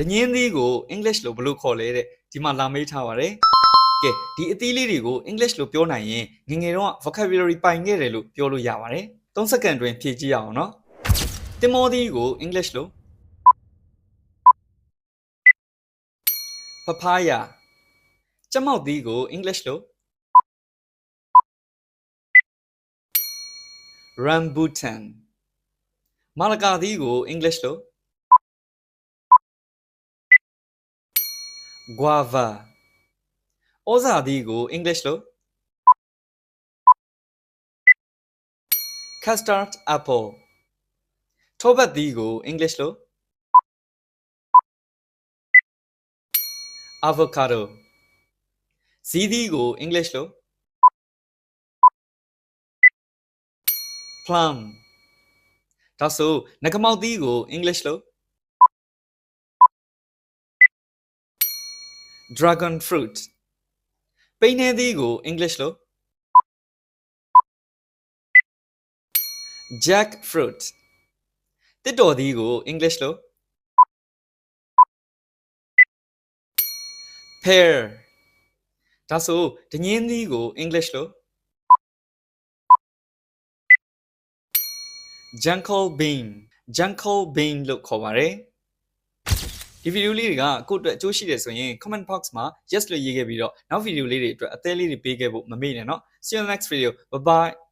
ဒညင်းသီးကို English လို့ဘယ်လိုခေါ်လဲတဲ့ဒီမှာလာမေးထားပါတယ်ကဲဒီအသီးလေးတွေကို English လို့ပြောနိုင်ရင်ငယ်ငယ်တော့ vocabulary ပိုင်ခဲ့တယ်လို့ပြောလို့ရပါတယ်3စက္ကန့်တွင်ဖြည့်ကြည့်ရအောင်နော်တင်မောသီးကို English လို့ papaya ကျက်မောက်သီးကို English လို့ rambutan မာလကာသီးကို English လို့ guava ဩဇာသီးကို English လို့ custard apple ထောပတ်သီးကို English လို့ avocado ဇီးသီးကို English လို့ plum ဒါဆိုငကမောက်သီးကို English လို့ Dragon fruit ပိန်းနေသီးကို English လို့ jack fruit တစ်တော်သီးကို English လို့ pear ဒါဆိုဒညင်းသီးကို English လို့ jungle bean jungle bean လို့ခေါ်ပါတယ် ဒီဗီဒီယိုလေးတွေကကိုယ့်အတွက်အကျိုးရှိတယ်ဆိုရင် comment box မှာ yes လို့ရေးခဲ့ပြီးတော့နောက်ဗီဒီယိုလေးတွေအတွက်အသေးလေးတွေပေးခဲ့ဖို့မမေ့နဲ့နော် see you next video bye bye